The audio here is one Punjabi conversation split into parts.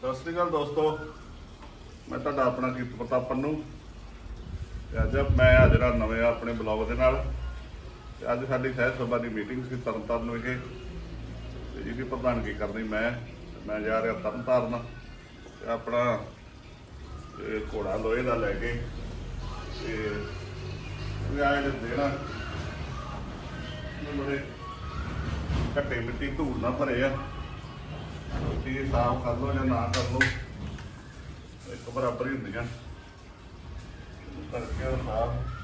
ਸਤਿ ਸ੍ਰੀ ਅਕਾਲ ਦੋਸਤੋ। ਮੈਂ ਤੁਹਾਡਾ ਆਪਣਾ ਕੀਰਤ ਪ੍ਰਤਾਪ ਪੰਨੂ। ਤੇ ਅੱਜ ਮੈਂ ਹਾਜ਼ਰ ਹਾਂ ਨਵੇਂ ਆਪਣੇ ਬਲੌਗ ਦੇ ਨਾਲ, ਤੇ ਅੱਜ ਸਾਡੀ ਸਹਿਤ ਸਭਾ ਦੀ ਮੀਟਿੰਗ ਸੀ ਤਰਨਤਾਰਨ ਵਿਖੇ ਤੇ ਜਿਹਦੀ ਪ੍ਰਧਾਨਗੀ ਕਰਨੀ ਮੈਂ ਮੈਂ ਜਾ ਰਿਹਾ ਤਰਨਤਾਰਨ। ਤੇ ਆਪਣਾ ਘੋੜਾ ਲੋਹੇ ਦਾ ਲੈ ਕੇ, ਤੇ ਇਹ ਆਏ ਦੇਣਾ। ਬੜੇ ਘੱਟੇ ਮਿੱਟੀ ਧੂੜ ਨਾਲ ਭਰੇ ਆ। ਮਿੱਟੀ ਸਾਫ਼ ਕਰ ਲਓ ਜਾਂ ਨਾ ਕਰ ਲਓ। ਇੱਕ ਬਰਾਬਰ ਹੀ ਹੁੰਦੀਆਂ। ਕਰਕੇ ਸਾਫ਼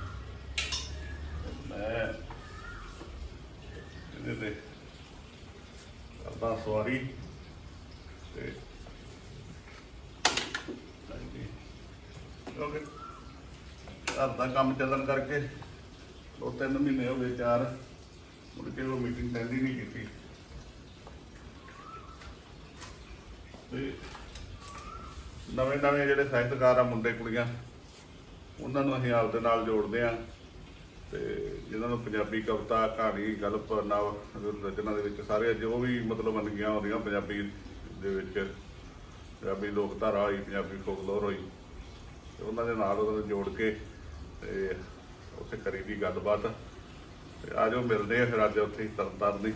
ਮੈਂ ਇਹਦੇ ਤੇ ਕਰਦਾ ਸਵਾਰੀ। ਤੇ ਹਾਂਜੀ। ਕਿਉਂਕਿ ਘਰ ਦਾ ਕੰਮ ਚੱਲਣ ਕਰਕੇ ਦੋ ਤਿੰਨ ਮਹੀਨੇ ਹੋ ਗਏ ਚਾਰ ਮੁੜ ਕੇ ਉਹ ਮੀਟਿੰਗ ਸੈਂਡੀ ਨਹੀਂ ਕੀਤੀ। ਤੇ ਨਵੇਂ ਨਵੇਂ ਜਿਹੜੇ ਸਾਹਿਤਕਾਰ ਆ ਮੁੰਡੇ ਕੁੜੀਆਂ, ਉਹਨਾਂ ਨੂੰ ਅਸੀਂ ਆਪਦੇ ਨਾਲ ਜੋੜਦੇ ਆ ਤੇ ਜਿਨ੍ਹਾਂ ਨੂੰ ਪੰਜਾਬੀ ਕਵਿਤਾ, ਕਹਾਣੀ, ਗਲਪ, ਨਵ, ਰਚਨਾ ਦੇ ਵਿੱਚ ਸਾਰੇ ਜੋ ਵੀ ਮਤਲਬ ਮੰਨੀਆਂ ਆਉਂਦੀਆਂ ਪੰਜਾਬੀ ਦੇ ਵਿੱਚ, ਪੰਜਾਬੀ ਲੋਕ ਧਾਰਾ ਹੋਈ, ਪੰਜਾਬੀ ਫੋਕਲੋਰ ਹੋਈ, ਤੇ ਉਹਨਾਂ ਦੇ ਨਾਲ ਉਹਨਾਂ ਨੂੰ ਜੋੜ ਕੇ ਤੇ ਉੱਥੇ ਕਰੀ ਦੀ ਗੱਲਬਾਤ। ਤੇ ਆਜੋ ਮਿਲਦੇ ਆ ਫਿਰ ਅੱਜ ਉੱਥੇ ਹੀ ਤਰਨਤਾਰਨ ਦੀ।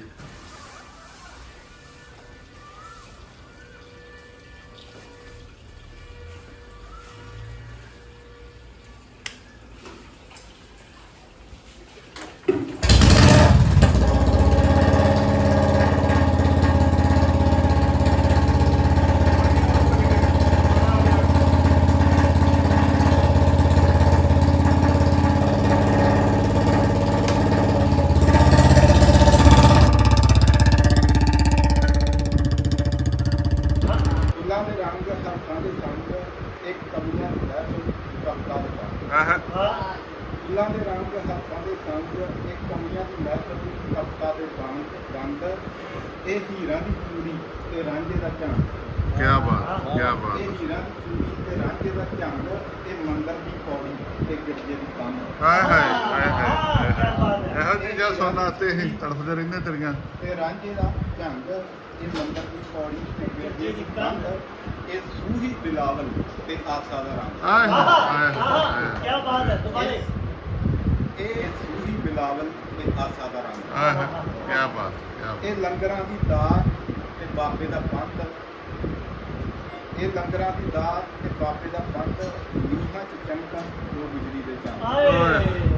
ਆਹ ਫੁੱਲਾਂ ਦੇ ਰੰਗ ਹੱਥਾਂ ਦੇ ਸੰਗ ਇੱਕ ਕਮੀਆਂ ਦੀ ਲਹਿਰ ਕਵਤਾ ਦੇ ਰੰਗ ਦੰਦ ਇਹ ਹੀਰਾਂ ਦੀ ਚੂੜੀ ਤੇ ਰਾਂਝੇ ਦਾ ਝੰਡ। ਕੀ ਬਾਤ ਕੀ ਇਹ ਬਾਤ ਹੀਰਾਂ ਦੀ ਚੂੜੀ ਤੇ ਰਾਂਝੇ ਦਾ ਝੰਡ ਇਹ ਮੰਦਰ ਦੀ ਪੌੜੀ ਤੇ ਗਿਰਜੇ ਦੀ ਕੰਧ। ਹਾਏ ਹਾਏ ਹਾਏ ਹਾਏ ਇਹੋ ਚੀਜ਼ਾਂ ਸੁਣਨ ਤੇ ਹੀ ਤੜਫਦੇ ਰਹਿੰਦੇ ਤੇਰੀਆਂ। ਤੇ ਰਾਂਝੇ ਦਾ ਝੰਡ ਇਹ ਮੰਦਰ ਦੀ ਪੌੜੀ ਤੇ ਗਿਰਜੇ ਦੀ ਕੰਧ ਇਹ ਸੂਹੀ ਬਿਲਾਵਲ ਤੇ ਆਸਾ ਦਾ ਰਾਮ ਆਏ ਹਾਏ ਹਾਏ ਕੀ ਬਾਤ ਹੈ ਦੁਬਾਰੇ। ਇਹ ਸੂਹੀ ਬਿਲਾਵਲ ਤੇ ਆਸਾ ਦਾ ਰਾਮ ਆਏ ਕੀ ਬਾਤ ਕੀ ਇਹ ਲੰਗਰਾਂ ਦੀ ਦਾਤ ਤੇ ਬਾਬੇ ਦਾ ਪੰਥ। ਇਹ ਲੰਗਰਾਂ ਦੀ ਦਾਤ ਤੇ ਬਾਬੇ ਦਾ ਪੰਥ ਨੀਹਾਂ ਚ ਚਮਕਣ ਜੋ ਬਿਜਲੀ ਦੇ ਚਮਕ ਆਏ।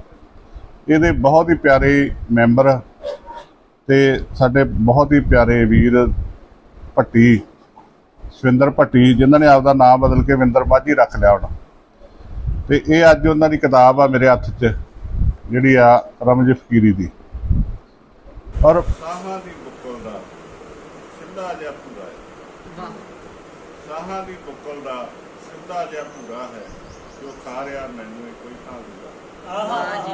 ਇਹਦੇ ਬਹੁਤ ਹੀ ਪਿਆਰੇ ਮੈਂਬਰ ਤੇ ਸਾਡੇ ਬਹੁਤ ਹੀ ਪਿਆਰੇ ਵੀਰ ਭੱਟੀ, ਸਵਿੰਦਰ ਭੱਟੀ, ਜਿਨ੍ਹਾਂ ਨੇ ਆਪਦਾ ਨਾਮ ਬਦਲ ਕੇ ਵਿੰਦਰ ਮਾਝੀ ਰੱਖ ਲਿਆ ਹੁਣ। ਤੇ ਇਹ ਅੱਜ ਉਹਨਾਂ ਦੀ ਕਿਤਾਬ ਆ ਮੇਰੇ ਹੱਥ 'ਚ, ਜਿਹੜੀ ਆ ਰਮਜ ਫਕੀਰੀ ਦੀ। ਔਰ ਸਾਹਾਂ ਦੀ ਬੁੱਕਲ ਦਾ ਸਿੱਧਾ ਜਿਹਾ ਪੂਰਾ ਹੈ। ਸਾਹਾਂ ਦੀ ਬੁੱਕਲ ਦਾ ਸਿੱਧਾ ਜਿਹਾ ਪੂਰਾ ਹੈ, ਜੋ ਖਾ ਰਿਹਾ ਮੈਨੂੰ ਕੋਈ ਖਾ ਦੂਗਾ ਆਹ। ਜੀ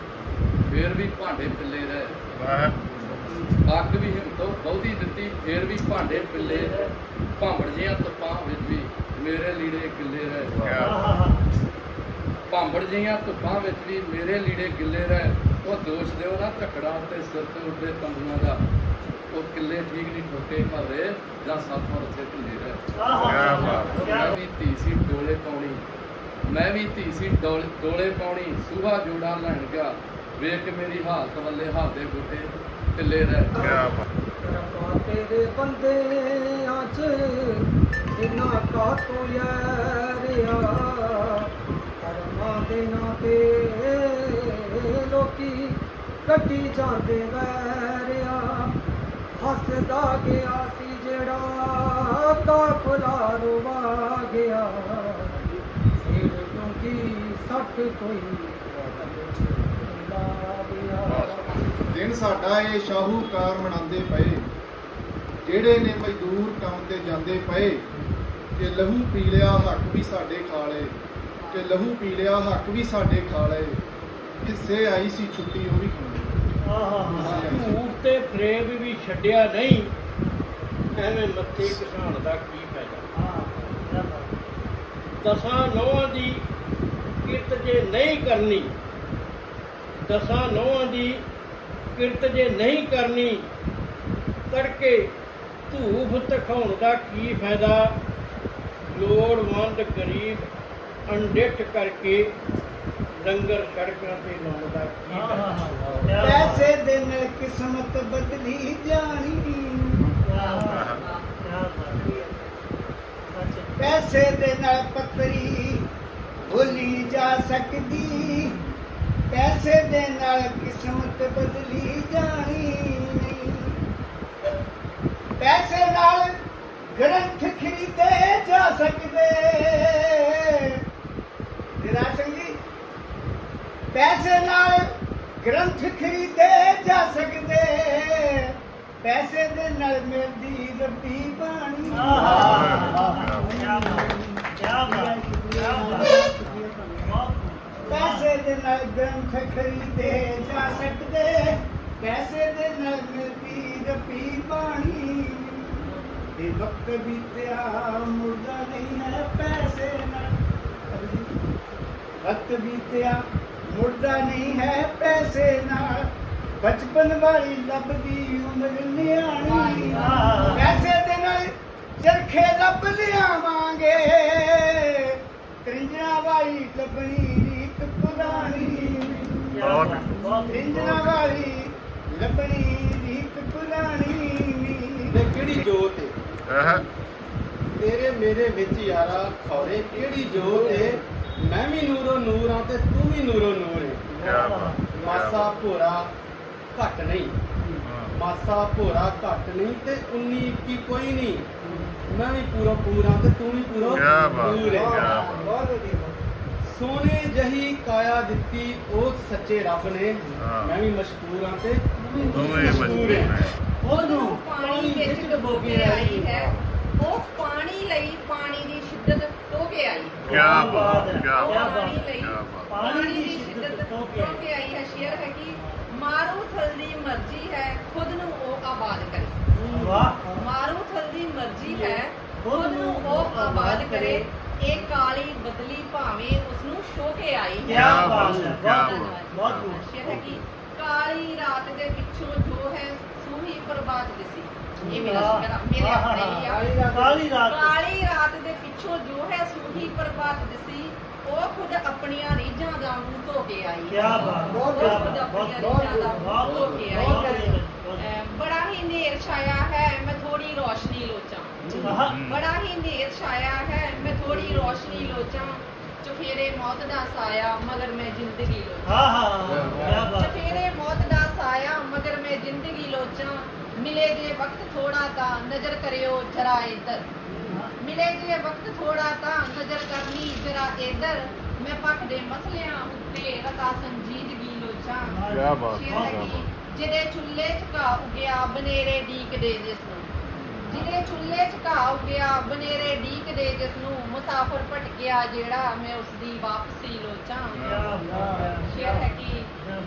ਫੇਰ ਵੀ ਭਾਂਡੇ ਪਿੱਲੇ ਰਹਿ। ਅੱਗ ਵੀ ਹਿੰਦੋ ਬਹੁਤੀ ਦਿੱਤੀ ਫੇਰ ਵੀ ਭਾਂਡੇ ਪਿੱਲੇ ਰਹਿ। ਭਾਂਬੜ ਜੀਆਂ ਤਪਾਂ ਵਿੱਚ ਵੀ ਮੇਰੇ ਲੀੜੇ ਗਿੱਲੇ ਰਹਿ। ਭਾਂਬੜ ਜੀਆਂ ਤਪਾਂ ਵਿੱਚ ਵੀ ਮੇਰੇ ਲੀੜੇ ਗਿੱਲੇ ਰਹਿ। ਉਹ ਦੋਸ਼ ਦਿਓ ਨਾ ਝਕੜਾ ਤੇ ਸਿਰ ਤੇ ਉੱਡੇ ਤੰਬੂਆਂ ਦਾ। ਉਹ ਕਿੱਲੇ ਠੀਕ ਨਹੀਂ ਠੋਕੇ ਭਾਵੇਂ ਜਾਂ ਸਾਥੋਂ ਰੱਥੇ ਢਿੱਲੇ ਰਹਿ। ਆਹ। ਵੀ ਧੀ ਸੀ ਡੋਲੇ ਪਾਉਣੀ। ਮੈਂ ਵੀ ਧੀ ਸੀ ਡੋਲੇ ਪਾਉਣੀ। ਸੁਹਾ ਜੋੜਾ ਲੈਣ ਗਿਆ। ਵੇਖ ਕੇ ਮੇਰੀ ਹਾਲਤ ਵੱਲੇ ਹੱਥ ਦੇ ਬੂਟੇ ਢਿੱਲੇ ਰਹਿ ਕੀ ਬਾਤ। ਰੱਬਾ ਤੇਰੇ ਬੰਦਿਆਂ 'ਚ ਇਨਾ ਕਾ ਤੂੰ ਯਾਰਿਆ ਕਰਮਾਂ ਦੇ ਨਾਂ ਤੇ ਲੋਕੀ ਕੱਢੀ ਜਾਂਦੇ ਵੈਰਿਆ ਹੱਸਦਾ ਗਿਆ ਸੀ ਜਿਹੜਾ ਕਾਫਲਾ ਰੁਵਾ ਗਿਆ। ਸਿਰ ਕਿਉਂਕਿ ਸੱਟ ਕੋਈ ਦਿਨ ਸਾਡਾ ਇਹ ਸ਼ਾਹੂਕਾਰ ਮਨਾਉਂਦੇ ਪਏ ਜਿਹੜੇ ਨੇ ਮਜ਼ਦੂਰ ਕੰਮ ਤੇ ਜਾਂਦੇ ਪਏ ਕਿ ਲਹੂ ਪੀ ਲਿਆ ਹੱਕ ਵੀ ਸਾਡੇ ਖਾ ਲਏ ਕਿ ਲਹੂ ਪੀ ਲਿਆ ਹੱਕ ਵੀ ਸਾਡੇ ਖਾ ਲਏ ਹਿੱਸੇ ਆਈ ਸੀ ਛੁੱਟੀ ਉਹ ਵੀ ਖਾਣੀ ਆਹਾ ਧੂਪ ਤੇ ਫਰੇਬ ਵੀ ਛੱਡਿਆ ਨਹੀਂ ਐਵੇਂ ਮੱਥੇ ਘਸਾਣ ਦਾ ਕੀ ਫਾਇਦਾ? ਦਸਾਂ ਨੌਹਾਂ ਦੀ ਕਿਰਤ ਜੇ ਨਹੀਂ ਕਰਨੀ ਦਸਾਂ ਨੌਹਾਂ ਦੀ ਕਿਰਤ ਜੇ ਨਹੀਂ ਕਰਨੀ ਤੜਕੇ ਧੂਫ ਤਖਾਉਣ ਦਾ ਕੀ ਫਾਇਦਾ? ਲੋੜਵੰਦ ਗਰੀਬ ਅਣਡਿੱਠ ਕਰਕੇ ਲੰਗਰ ਸੜਕਾਂ ਤੇ ਲਾਉਣ ਦਾ ਕੀ ਫਾਇਦਾ? ਆਹਾ ਪੈਸੇ ਦੇ ਨਾਲ ਕਿਸਮਤ ਬਦਲੀ ਜਾਣੀ। ਪੈਸੇ ਦੇ ਨਾਲ ਪੱਤਰੀ ਭੁੱਲੀ ਜਾ ਸਕਦੀ। ਪੈਸੇ ਦੇ ਨਾਲ ਕਿਸਮਤ ਬਦਲੀ ਜਾਣੀ ਨਹੀਂ। ਪੈਸੇ ਨਾਲ ਗ੍ਰੰਥ ਖਰੀਦੇ ਜਾ ਸਕਦੇ। ਦਿਰਾ ਸਿੰਘ ਜੀ, ਪੈਸੇ ਨਾਲ ਗ੍ਰੰਥ ਖਰੀਦੇ ਜਾ ਸਕਦੇ। ਪੈਸੇ ਦੇ ਨਾਲ ਮਿਲਦੀ ਰੱਬੀ ਬਾਣੀ ਆਹਾ ਕੀ ਬਾਤ ਕੀ ਬਾਤ ਕੀ ਬਾਤ ਬਹੁਤ ਪੈਸੇ ਦੇ ਨਾਲ ਗ੍ਰੰਥ ਖਰੀਦੇ ਜਾ ਸਕਦੇ। ਪੈਸੇ ਦੇ ਨਾਲ ਮਿਲਦੀ ਰੱਬੀ ਬਾਣੀ ਇਹ ਵਕਤ ਬੀਤਿਆ ਮੁਰਦਾ ਨਹੀਂ ਹੈ ਪੈਸੇ ਨਾਲ। ਵਕਤ ਬੀਤਿਆ ਮੁਰਦਾ ਨਹੀਂ ਹੈ ਪੈਸੇ ਨਾਲ। ਬਚਪਨ ਵਾਲੀ ਲੱਭਦੀ ਉਮਰ ਨਿਆਣੀ। ਪੈਸੇ ਦੇ ਨਾਲ ਚਰਖੇ ਲੱਭ ਲਿਆਵਾਂਗੇ। ਕਰਿੰਜਣਾ ਵਾਲੀ ਲੱਭਣੀ ਪੁਰਾਣੀ ਕਰਿੰਜਣਾ ਵਾਲੀ ਲੱਭਣੀ ਰੀਤ ਪੁਰਾਣੀ ਤੇ ਕਿਹੜੀ ਜੋਤ ਏ? ਤੇਰੇ ਮੇਰੇ ਵਿੱਚ ਯਾਰਾ ਖੌਰੇ ਕਿਹੜੀ ਜੋਤ ਏ? ਮੈਂ ਵੀ ਨੂਰੋ ਨੂਰ ਆ ਤੇ ਤੂੰ ਵੀ ਨੂਰੋ ਨੂਰ ਏ। ਮਾਸਾ ਭੋਰਾ ਘੱਟ ਨਹੀਂ। ਮਾਸਾ ਭੋਰਾ ਘੱਟ ਨਹੀਂ ਤੇ 19 21 ਕੋਈ ਨਹੀਂ। ਮੈਂ ਵੀ ਪੂਰਾ ਪੂਰਾ ਤੇ ਤੂੰ ਵੀ ਪੂਰਾ ਕਿਆ ਬਾਤ, ਪੂਰ ਏ। ਕਿਆ ਬਾਤ। ਬਹੁਤ ਵਧੀਆ ਸੋਨੇ ਜਹੀ ਕਾਇਆ ਦਿੱਤੀ ਉਹ ਸੱਚੇ ਰੱਬ ਨੇ। ਹਾਂ। ਮੈਂ ਵੀ ਮਸ਼ਕੂਰ ਆ ਤੇ ਤੂੰ ਵੀ ਮਸ਼ਹੂਰ ਹੈ ਉਹਨੂੰ ਪਾਣੀ ਵਿੱਚ ਡੁੱਬੋ ਕੇ ਆਈ। ਹੈ। ਉਹ ਪਾਣੀ ਲਈ ਪਾਣੀ ਦੀ ਸ਼ਿੱਦਤ ਟੋ ਕੇ ਆਈ। ਕਿਆ ਬਾਤ ਹੈ, ਕਿਆ ਉਹ ਬਾਤ ਪਾਣੀ ਬਾਤ ਲਈ ਕਿਆ ਬਾਤ। ਪਾਣੀ ਦੀ ਸ਼ਿੱਦਤ ਟੋ ਕੇ ਆਈ। ਹੈ। ਸ਼ੇਰ ਹੈ ਕਿ ਮਾਰੂ ਥਲ ਦੀ ਮਰਜ਼ੀ ਹੈ ਖੁਦ ਨੂੰ ਉਹ ਆਬਾਦ ਕਰੇ। ਵਾਹ। ਮਾਰੂ ਥਲ ਦੀ ਮਰਜ਼ੀ ਹੈ ਖੁਦ ਨੂੰ ਉਹ ਆਬਾਦ ਕਰੇ। ਇਹ ਕਾਲੀ ਬਦਲੀ ਭਾਵੇਂ ਉਸ ਨੂੰ ਸ਼ੋ ਕੇ ਆਈ ਹੈ। ਕਿਆ ਬਾਤ ਹੈ ਕਿਆ ਬਹੁਤ ਬਾਤ। ਬਹੁਤ ਬਹੁਤ ਸ਼ੇਰ ਹੈ ਕਿ ਕਾਲੀ ਰਾਤ ਦੇ ਪਿੱਛੋਂ ਜੋ ਹੈ ਸੂਹੀ ਪ੍ਰਭਾਤ ਦਿਸੀ ਇਹ ਮੇਰਾ ਮੇਰਾ ਮੇਰੇ ਆਪਣੇ ਲਈ ਆ। ਕਾਲੀ ਰਾਤ। ਕਾਲੀ ਰਾਤ। ਦੇ ਪਿੱਛੋਂ ਜੋ ਹੈ ਸੂਹੀ ਪ੍ਰਭਾਤ ਦਿਸੀ ਉਹ ਖੁਦ ਆਪਣੀਆਂ ਰੀਝਾਂ ਦਾ ਮੂੰਹ ਧੋ ਕੇ ਆਈ ਕਿਆ ਬਾਤ ਬਹੁਤ ਕਿਆ ਖੁਦ ਬਹੁਤ ਆਪਣੀਆਂ ਰੀਝਾਂ ਦਾ ਬਹੁਤ ਮੂੰਹ ਧੋ ਕੇ ਆਈ ਬਹੁਤ ਅਹ ਬੜਾ ਹੀ ਨੇਰ ਛਾਇਆ ਹੈ ਮੈਂ ਥੋੜੀ ਰੋਸ਼ਨੀ ਲੋਚਾਂ। ਬੜਾ ਹੀ ਨੇਰ ਛਾਇਆ ਹੈ। ਮੈਂ ਥੋੜੀ ਰੋਸ਼ਨੀ ਲੋਚਾਂ ਚਫੇਰੇ ਮੌਤ ਦਾ ਸਾਇਆ ਮਗਰ ਮੈਂ ਜ਼ਿੰਦਗੀ ਲੋਚਾਂ। ਹਾਂ ਹਾਂ ਕਿਆ ਬਾਤ ਚਫੇਰੇ ਮੌਤ ਦਾ ਸਾਇਆ ਮਗਰ ਮੈਂ ਜ਼ਿੰਦਗੀ ਲੋਚਾਂ। ਮਿਲੇ ਜੇ ਵਕਤ ਥੋੜਾ ਤਾਂ ਨਜ਼ਰ ਕਰਿਓ ਜਰਾ ਇੱਧਰ ਮਿਲੇ ਜੇ ਵਕਤ ਥੋੜਾ ਤਾਂ ਨਜ਼ਰ ਕਰਨੀ ਜਰਾ ਇੱਧਰ ਮੈਂ ਪੱਖ ਦੇ ਮਸਲਿਆਂ ਉੱਤੇ ਰਤਾ ਸੰਜੀਦਗੀ ਲੋਚਾਂ। ਕਿਆ ਬਾਤ ਸ਼ੇਰ ਕਿਆ ਹੈ। ਕਿ ਬਾਤ ਜਿਹਦੇ ਚੁੱਲ੍ਹੇ 'ਚ ਘਾ ਉਗਿਆ ਬਨੇਰੇ ਡੀਕਦੇ ਜਿਸ ਨੂੰ। ਜਿਹਦੇ ਚੁੱਲ੍ਹੇ 'ਚ ਘਾ ਉਗਿਆ ਬਨੇਰੇ ਡੀਕਦੇ ਜਿਸ ਨੂੰ ਮੁਸਾਫਰ ਭਟਕਿਆ ਜਿਹੜਾ ਮੈਂ ਉਸ ਦੀ ਵਾਪਸੀ ਲੋਚਾਂ ਸ਼ੇਰ ਹੈ ਕਿ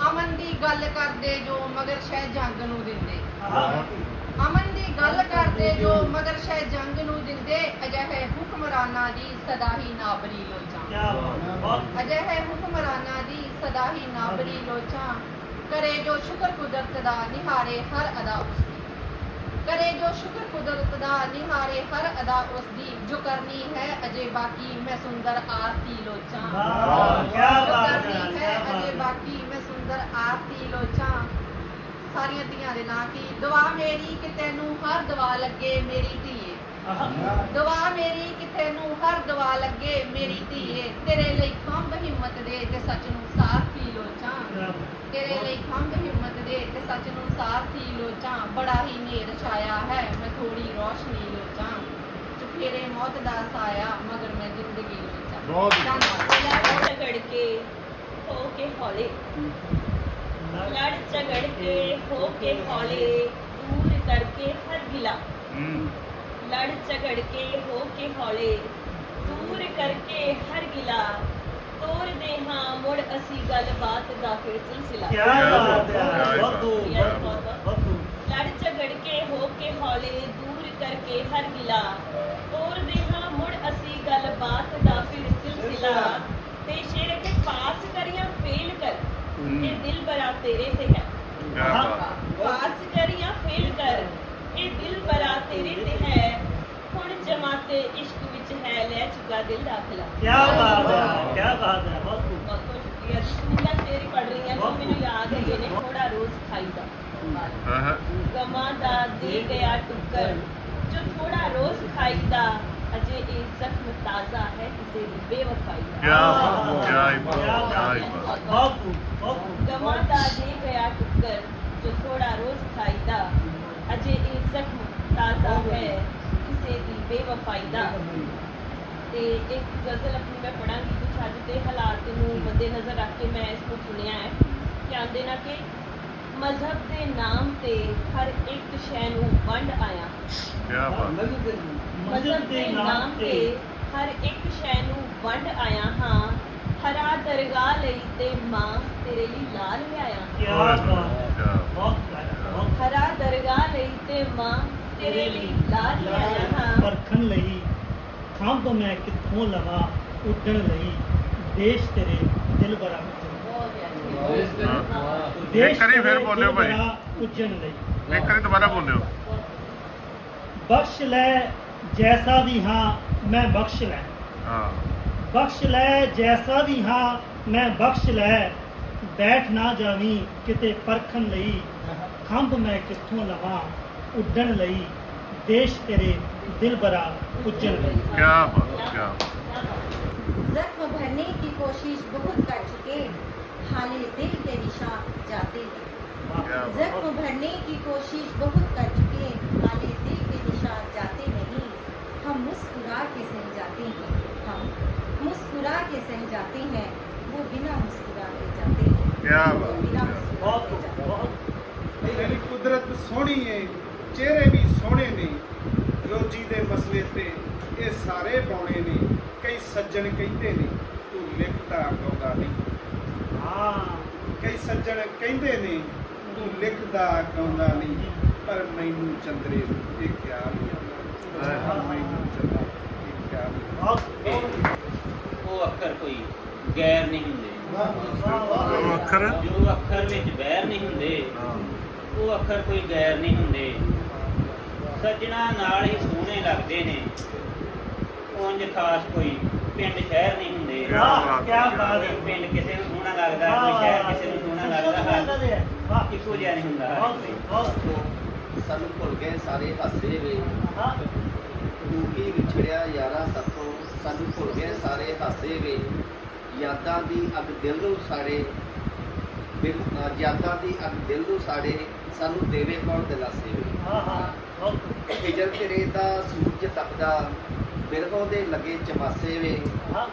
ਅਮਨ ਦੀ ਗੱਲ ਕਰਦੇ ਜੋ ਮਗਰ ਸ਼ਹਿ ਜੰਗ ਨੂੰ ਦਿੰਦੇ। ਅਮਨ ਦੀ ਗੱਲ ਕਰਦੇ ਜੋ ਮਗਰ ਸ਼ਹਿ ਜੰਗ ਨੂੰ ਦਿੰਦੇ ਅਜਿਹੇ ਹੁਕਮਰਾਨਾਂ ਦੀ ਸਦਾ ਹੀ ਨਾਬਰੀ ਲੋਚਾਂ। ਅਜਿਹੇ ਹੁਕਮਰਾਨਾਂ ਦੀ ਸਦਾ ਹੀ ਨਾਬਰੀ ਲੋਚਾਂ ਕਰੇ ਜੋ ਸ਼ੁਕਰ ਕੁਦਰਤ ਦਾ ਨਿਹਾਰੇ ਹਰ ਅਦਾ ਉਸ ਕਰੇ ਜੋ ਸ਼ੁਕਰ ਕੁਦਰਤ ਦਾ ਨਿਹਾਰੇ ਹਰ ਅਦਾ ਉਸ ਦੀ ਜੋ ਕਰਨੀ ਹੈ ਅਜੇ ਬਾਕੀ ਮੈਂ ਸੁੰਦਰ ਆਰਤੀ ਲੋਚਾਂ। ਵਾਹ ਕਿਆ ਜੋ ਬਾਤ ਹੈ ਕਰਨੀ ਕਿਆ ਹੈ ਬਾਤ ਅਜੇ ਹੈ। ਬਾਕੀ ਮੈਂ ਸੁੰਦਰ ਆਰਤੀ ਲੋਚਾਂ। ਸਾਰੀਆਂ ਧੀਆਂ ਦੇ ਨਾਂ ਕੀ? ਦੁਆ ਮੇਰੀ ਕਿ ਤੈਨੂੰ ਹਰ ਦੁਆ ਲੱਗੇ ਮੇਰੀ ਧੀਏ। ਦੁਆ ਮੇਰੀ ਕਿਤੇ ਨੂੰ ਹਰ ਦੁਆ ਲੱਗੇ ਮੇਰੀ ਧੀਏ। ਤੇਰੇ ਲਈ ਖੰਭ ਹਿੰਮਤ ਦੇ ਤੇ ਸੱਚ ਨੂੰ ਸਾਥੀ ਲੋਚਾਂ। ਤੇਰੇ ਲਈ ਖੰਭ ਦੇ ਤੇ ਸੱਚ ਨੂੰ ਸਾਥੀ ਲੋਚਾਂ ਬੜਾ ਹੀ ਨੇਰ ਛਾਇਆ ਹੈ। ਮੈਂ ਥੋੜੀ ਰੋਸ਼ਨੀ ਲੋਚਾਂ ਚੁਫੇਰੇ ਮੌਤ ਦਾ ਸਾਇਆ ਮਗਰ ਮੈਂ ਜ਼ਿੰਦਗੀ ਲੋਚਾਂ। ਬਹੁਤ ਧੰਨਵਾਦ। ਝਗੜ ਕੇ ਹੋ ਕੇ ਹੌਲੇ। ਲੜ ਝਗੜ ਕੇ ਹੋ ਕੇ ਹੌਲੇ। ਦੂਰ ਕਰਕੇ ਹਰ ਗਿਲਾ। ਲੜ ਝਗੜ ਕੇ ਹੋ ਕੇ ਹੌਲੇ। ਦੂਰ ਕਰਕੇ ਹਰ ਗਿਲਾ। ਤੋਰਦੇ ਹਾਂ ਮੁੜ ਅਸੀਂ ਗੱਲਬਾਤ ਦਾ ਫਿਰ ਸਿਲਸਿਲਾ। ਕੀ ਬਾਤ ਹੈ ਵਾਧੂ ਵਾਧੂ ਲੜ ਝਗੜ ਕੇ ਹੋ ਕੇ ਹੌਲੇ ਦੂਰ ਕਰਕੇ ਹਰ ਗਿਲਾ। ਤੋਰਦੇ ਹਾਂ ਮੁੜ ਅਸੀਂ ਗੱਲਬਾਤ ਦਾ ਫਿਰ ਸਿਲਸਿਲਾ। ਤੇ ਸ਼ੇਰ ਕੇ ਪਾਸ ਕਰੀਆਂ ਫੇਲ ਕਰ। ਇਹ ਦਿਲ ਬਰਾ ਤੇਰੇ ਤੇ ਹੈ ਪਾਸ ਕਰੀਆਂ ਫੇਲ ਕਰ ਇਹ ਦਿਲ ਬਰਾ ਤੇਰੇ ਤੇ ਹੈ ਹੁਣ ਜਮਾਤੇ ਇਸ਼ਕ ਵਿੱਚ ਹੈ ਲੈ ਚੁੱਕਾ ਦਿਲ ਦਾਖਲਾ ਕੀ ਬਾਤ ਹੈ ਕੀ ਬਾਤ ਹੈ ਵਾਧੂ ਬਹੁਤ ਬਹੁਤ ਸ਼ੁਕਰੀਆ ਬਿਸਮਿਲ੍ਲਾ ਸ਼ੇਰ ਹੀ ਪੜ ਰਹੀ ਹਾਂ ਜੋ ਮੈਨੂੰ ਯਾਦ ਹੈਗੇ ਨੇ ਥੋੜਾ ਰੋਜ਼ ਖਾਈਦਾ ਗਮਾਂ ਦਾ ਦੇ ਗਿਆ ਟੁੱਕਰ ਜੋ ਥੋੜਾ ਰੋਜ਼ ਖਾਈਦਾ ਅਜੇ ਇਹ ਜ਼ਖਮ ਤਾਜ਼ਾ ਹੈ ਕਿਸੇ ਦੀ ਬੇਵਫਾਈ ਦਾ ਵਾਧੂ ਵਾਧੂ ਗਮਾਂ ਦਾ ਦੇ ਗਿਆ ਟੁੱਕਰ ਜੋ ਥੋੜਾ ਰੋਜ਼ ਖਾਈਦਾ ਅਜੇ ਇਹ ਜ਼ਖਮ ਤਾਜ਼ਾ ਹੈ ਕਿਸੇ ਦੀ ਬੇਵਫਾਈ ਦਾ ਤੇ ਇੱਕ ਗਜ਼ਲ ਆਪਣੀ ਮੈਂ ਪੜਾਂਗੀ ਕੁਝ ਅੱਜ ਦੇ ਹਾਲਾਤ ਨੂੰ ਮੱਦੇ ਨਜ਼ਰ ਰੱਖ ਕੇ ਮੈਂ ਇਸ ਨੂੰ ਚੁਣਿਆ ਹੈ। ਕਹਿੰਦੇ ਨਾ ਕਿ ਮਜ਼ਹਬ ਦੇ ਨਾਮ ਤੇ ਹਰ ਇੱਕ ਸ਼ੈ ਨੂੰ ਵੰਡ ਆਇਆ। ਮਜ਼ਹਬ ਦੇ ਨਾਮ ਤੇ ਹਰ ਇੱਕ ਸ਼ੈ ਨੂੰ ਵੰਡ ਆਇਆ ਹਾਂ। ਹਰਾ ਦਰਗਾਹ ਲਈ ਤੇ ਮਾਂ ਤੇਰੇ ਲਈ ਲਾਲ ਲਿਆਇਆ। ਕੀ ਬਾਤ। ਹੈ ਬਹੁਤ ਪਿਆਰਾ, ਬਹੁਤ ਹਰਾ ਦਰਗਾਹ ਲਈ ਤੇ ਮਾਂ ਤੇਰੇ ਲਈ ਲਾਲ ਲਿਆਇਆ ਹਾਂ। ਪਰਖਣ ਲਈ ਖੰਭ ਮੈਂ ਕਿੱਥੋਂ ਲਵਾਂ ਉੱਡਣ ਲਈ? ਦੇਸ਼ ਤੇਰੇ ਦਿਲ ਬਰਾ। ਦੇਸ਼ ਵਾਰੀ ਫਿਰ ਬੋਲਿਓ ਭਾਈ। ਉੱਜਣ ਲਈ। ਇੱਕ ਵਾਰੀ ਦੁਬਾਰਾ ਬੋਲਿਓ। ਬਖਸ਼ ਲੈ ਜੈਸਾ ਵੀ ਹਾਂ ਮੈਂ ਬਖਸ਼ ਲੈ। ਹਾਂ। ਬਖਸ਼ ਲੈ ਜੈਸਾ ਵੀ ਹਾਂ ਮੈਂ ਬਖਸ਼ ਲੈ। ਬੈਠ ਨਾ ਜਾਵੀਂ ਕਿਤੇ ਪਰਖਣ ਲਈ। ਖੰਭ ਮੈਂ ਕਿੱਥੋਂ ਲਵਾਂ ਉੱਡਣ ਲਈ। देश तेरे दिल बरा उज्जल क्या क्या जख्म भरने की कोशिश बहुत कर चुके हाले दिल के निशान जाते हैं। जख्म भरने की कोशिश बहुत कर चुके हाले दिल के निशान जाते नहीं। हम मुस्कुरा के सह जाते हैं। हम मुस्कुरा के सह जाते हैं। वो बिना मुस्कुरा के जाते हैं। क्या बिना मुस्कुरा बहुत बहुत। कुदरत सोनी है। ਚਿਹਰੇ ਵੀ ਸੋਹਣੇ ਨੇ ਰੋਜੀ ਦੇ ਮਸਲੇ ਤੇ ਇਹ ਸਾਰੇ ਬੌਣੇ ਨੇ ਕਈ ਸੱਜਣ ਕਹਿੰਦੇ ਨੇ ਤੂੰ ਲਿਖਦਾ ਗਾਉਂਦਾ ਨਹੀਂ। ਹਾਂ। ਕਈ ਸੱਜਣ ਕਹਿੰਦੇ ਨੇ ਤੂੰ ਲਿਖਦਾ ਗਾਉਂਦਾ ਨਹੀਂ। ਪਰ ਮੈਨੂੰ ਚੰਦਰੇ ਇਹ ਖਿਆਲ ਨਹੀਂ ਆਉਂਦਾ। ਪਰ ਮੈਨੂੰ ਚੰਦਰੇ ਇਹ ਖਿਆਲ ਨਹੀਂ ਬਹੁਤ ਉਹ ਅੱਖਰ ਕੋਈ ਗੈਰ ਨਹੀਂ ਹੁੰਦੇ। ਉਹ ਅੱਖਰ? ਜੋ ਅੱਖਰ ਵਿੱਚ ਬੈਰ ਨਹੀਂ ਹੁੰਦੇ ਉਹ ਅੱਖਰ ਕੋਈ ਗੈਰ ਨਹੀਂ ਹੁੰਦੇ। ਸੱਜਣਾ ਨਾਲ ਹੀ ਸੋਹਣੇ ਲੱਗਦੇ ਨੇ। ਉਂਝ ਖਾਸ ਕੋਈ ਪਿੰਡ ਸ਼ਹਿਰ ਨਹੀਂ ਹੁੰਦੇ। ਵਾਹ ਕੀ ਬਾਤ ਹੈ। ਪਿੰਡ ਕਿਸੇ ਨੂੰ ਸੋਹਣਾ ਲੱਗਦਾ ਕੋਈ ਸ਼ਹਿਰ ਕਿਸੇ ਨੂੰ ਸੋਹਣਾ ਲੱਗਦਾ ਵਾਹ। ਇੱਕੋ ਜਿਹਾ ਨਹੀਂ ਹੁੰਦਾ ਬਹੁਤ ਸਾਨੂੰ ਭੁੱਲ ਗਏ ਸਾਰੇ ਹਾਸੇ ਵੇ। ਤੂੰ ਕੀ ਵਿਛੜਿਆ ਯਾਰਾ ਸਾਥੋਂ। ਸਾਨੂੰ ਭੁੱਲ ਗਏ ਸਾਰੇ ਹਾਸੇ ਵੇ। ਯਾਦਾਂ ਦੀ ਅੱਗ ਦਿਲ ਨੂੰ ਸਾੜੇ ਅ, ਯਾਦਾਂ ਦੀ ਅੱਗ ਦਿਲ ਨੂੰ ਸਾੜੇ ਸਾਨੂੰ ਦੇਵੇ ਕੌਣ ਦਿਲਾਸੇ ਵੇ ਹਾਂ ਹਾਂ ਬਹੁਤ ਹਿਜਰ ਤੇਰੇ ਦਾ ਸੂਰਜ ਤਪਦਾ ਬਿਰਹੋਂ ਦੇ ਲੱਗੇ ਚਮਾਸੇ ਵੇ। ਹਾਂ।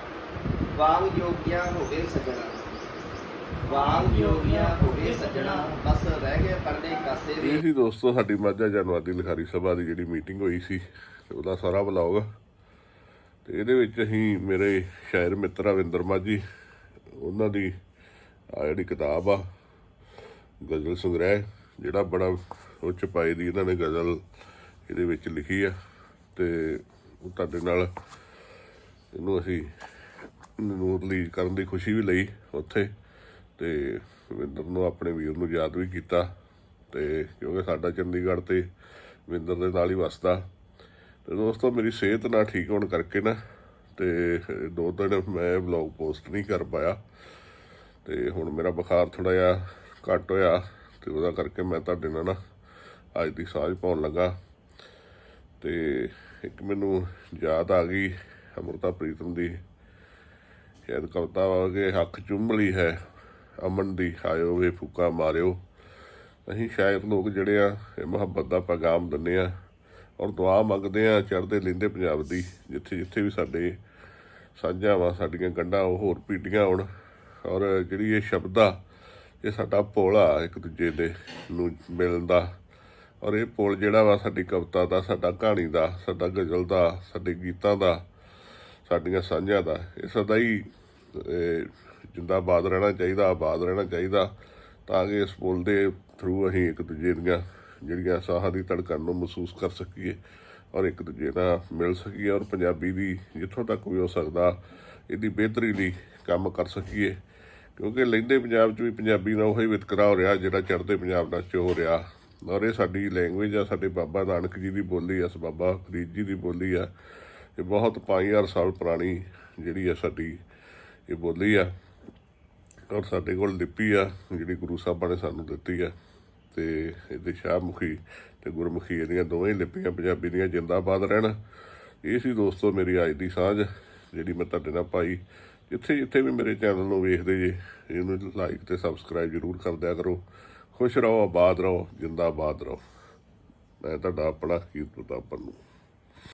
ਵਾਂਗ ਜੋਗੀਆਂ ਹੋਵੇ ਸਜਣਾ। ਵਾਂਗ ਜੋਗੀਆਂ ਹੋਵੇ ਸਜਣਾ ਬਸ ਰਹਿ ਗਏ ਪਰਦੇ ਕਾਸੇ ਵੇ। ਇਹ ਸੀ ਦੋਸਤੋ ਸਾਡੀ ਮਾਝਾ ਜਨਵਾਦੀ ਲਿਖਾਰੀ ਸਭਾ ਦੀ ਜਿਹੜੀ ਮੀਟਿੰਗ ਹੋਈ ਸੀ ਉਹਦਾ ਸਾਰਾ ਵਲੌਗ। ਤੇ ਇਹਦੇ ਵਿੱਚ ਅਸੀਂ ਮੇਰੇ ਸ਼ਾਇਰ ਮਿੱਤਰ ਅਵਿੰਦਰ ਮਾਝੀ ਉਹਨਾਂ ਦੀ ਆ ਜਿਹੜੀ ਕਿਤਾਬ ਆ, ਗਜ਼ਲ ਸੰਗ੍ਰਹਿ, ਜਿਹੜਾ ਬੜਾ ਉੱਚ ਪਾਈ ਦੀ ਇਹਨਾਂ ਨੇ ਗਜ਼ਲ, ਇਹਦੇ ਵਿੱਚ ਲਿਖੀ ਆ ਤੇ ਉਹ ਤੁਹਾਡੇ ਨਾਲ ਇਹਨੂੰ ਅਸੀਂ ਨੂੰ ਰਿਲੀਜ਼ ਕਰਨ ਦੀ ਖੁਸ਼ੀ ਵੀ ਲਈ ਉੱਥੇ ਤੇ ਵਿੰਦਰ ਨੂੰ ਆਪਣੇ ਵੀਰ ਨੂੰ ਯਾਦ ਵੀ ਕੀਤਾ ਤੇ ਕਿਉਂਕਿ ਸਾਡਾ ਚੰਡੀਗੜ੍ਹ ਤੇ ਵਿੰਦਰ ਦੇ ਨਾਲ ਹੀ ਵਸਦਾ। ਤੇ ਦੋਸਤੋ, ਮੇਰੀ ਸਿਹਤ ਨਾ ਠੀਕ ਹੋਣ ਕਰਕੇ ਨਾ ਤੇ ਦੋ ਦਿਨ ਮੈਂ ਵਲੌਗ ਪੋਸਟ ਨਹੀਂ ਕਰ ਪਾਇਆ। ਤੇ ਹੁਣ ਮੇਰਾ ਬੁਖਾਰ ਥੋੜਾ ਜਿਹਾ ਘੱਟ ਹੋਇਆ ਤੇ ਉਹਦਾ ਕਰਕੇ ਮੈਂ ਤੁਹਾਡੇ ਨਾਲ ਨਾ ਅੱਜ ਦੀ ਸਾਂਝ ਪਾਉਣ ਲੱਗਾ। ਤੇ ਇੱਕ ਮੈਨੂੰ ਯਾਦ ਆ ਗਈ ਅਮਰਤਾ ਪ੍ਰੀਤਮ ਦੀ। ਸ਼ਾਇਦ ਕਵਿਤਾ ਵਾ ਕਿ ਅੱਖ ਚੁੰਮ ਲਈ ਹੈ, ਅਮਨ ਦੀ, ਆਇਓ ਵੇ ਫੁੱਕਾ ਮਾਰਿਓ। ਅਸੀਂ ਸ਼ਾਇਦ ਲੋਕ ਜਿਹੜੇ ਆ, ਇਹ ਮੁਹੱਬਤ ਦਾ ਪੈਗਾਮ ਦਿੰਦੇ ਆ ਔਰ ਦੁਆ ਮੰਗਦੇ ਆ, ਚੜ੍ਹਦੇ ਲੈਂਦੇ ਪੰਜਾਬ ਦੀ ਜਿੱਥੇ ਜਿੱਥੇ ਵੀ ਸਾਡੇ ਸਾਂਝਾਂ ਵਾ, ਸਾਡੀਆਂ ਗੰਢਾਂ ਉਹ ਹੋਰ ਪੀਟੀਆਂ ਹੋਣ। ਔਰ ਜਿਹੜੀ ਇਹ ਸ਼ਬਦ ਆ, ਇਹ ਸਾਡਾ ਪੁਲ ਆ ਇੱਕ ਦੂਜੇ ਦੇ ਨੂੰ ਮਿਲਣ ਦਾ। ਔਰ ਇਹ ਪੁਲ ਜਿਹੜਾ ਵਾ ਸਾਡੀ ਕਵਿਤਾ ਦਾ, ਸਾਡਾ ਕਹਾਣੀ ਦਾ, ਸਾਡਾ ਗਜ਼ਲ ਦਾ, ਸਾਡੇ ਗੀਤਾਂ ਦਾ, ਸਾਡੀਆਂ ਸਾਂਝਾਂ ਦਾ, ਇਹ ਸਦਾ ਹੀ ਜਿੰਦਾਬਾਦ ਰਹਿਣਾ ਚਾਹੀਦਾ, ਆਬਾਦ ਰਹਿਣਾ ਚਾਹੀਦਾ, ਤਾਂ ਕਿ ਇਸ ਪੁਲ ਦੇ ਥਰੂ ਅਸੀਂ ਇੱਕ ਦੂਜੇ ਦੀਆਂ, ਜਿਹੜੀਆਂ ਸਾਹਾਂ ਦੀ ਧੜਕਣ ਨੂੰ ਮਹਿਸੂਸ ਕਰ ਸਕੀਏ ਔਰ ਇੱਕ ਦੂਜੇ ਨਾਲ ਮਿਲ ਸਕੀਏ ਔਰ ਪੰਜਾਬੀ ਦੀ ਜਿੱਥੋਂ ਤੱਕ ਵੀ ਹੋ ਸਕਦਾ, ਇਹਦੀ ਬਿਹਤਰੀ ਲਈ ਕੰਮ ਕਰ ਸਕੀਏ। ਕਿਉਂਕਿ ਲੈਂਦੇ ਪੰਜਾਬ 'ਚ ਵੀ ਪੰਜਾਬੀ ਨਾਲ ਉਹੀ ਵਿਤਕਰਾ ਹੋ ਰਿਹਾ, ਜਿਹੜਾ ਚੜ੍ਹਦੇ ਪੰਜਾਬ ਨਾਲ 'ਚ ਹੋ ਰਿਹਾ। ਔਰ ਇਹ ਸਾਡੀ ਲੈਂਗੁਏਜ ਆ, ਸਾਡੇ ਬਾਬਾ ਨਾਨਕ ਜੀ ਦੀ ਬੋਲੀ ਆ, ਬਾਬਾ ਫਰੀਦ ਜੀ ਦੀ ਬੋਲੀ ਆ। ਇਹ ਬਹੁਤ 5000 ਸਾਲ ਪੁਰਾਣੀ ਜਿਹੜੀ ਆ ਸਾਡੀ ਇਹ ਬੋਲੀ ਆ। ਔਰ ਸਾਡੇ ਕੋਲ ਲਿਪੀ ਆ, ਜਿਹੜੀ ਗੁਰੂ ਸਾਹਿਬਾਂ ਨੇ ਸਾਨੂੰ ਦਿੱਤੀ ਆ। ਤੇ ਇਹਦੇ ਸ਼ਾਹਮੁਖੀ ਤੇ ਗੁਰਮੁਖੀ ਇਹਦੀਆਂ ਦੋਵੇਂ ਲਿਪੀਆਂ ਪੰਜਾਬੀ ਦੀਆਂ ਜਿੰਦਾਬਾਦ ਰਹਿਣ। ਇਹ ਸੀ ਦੋਸਤੋ ਮੇਰੀ ਅੱਜ ਦੀ ਸਾਂਝ, ਜਿਹੜੀ ਮੈਂ ਤੁਹਾਡੇ ਨਾਲ ਪਾਈ। ਜਿੱਥੇ ਜਿੱਥੇ ਵੀ ਮੇਰੇ ਚੈਨਲ ਨੂੰ ਵੇਖਦੇ ਜੇ, ਇਹਨੂੰ ਲਾਈਕ ਤੇ ਸਬਸਕ੍ਰਾਈਬ ਜ਼ਰੂਰ ਕਰ ਦਿਆ ਕਰੋ। ਖੁਸ਼ ਰਹੋ, ਆਬਾਦ ਰਹੋ, ਜਿੰਦਾਬਾਦ ਰਹੋ। ਮੈਂ ਤੁਹਾਡਾ ਆਪਣਾ ਕੀਰਤ ਪ੍ਰਤਾਪ ਪੰਨੂ।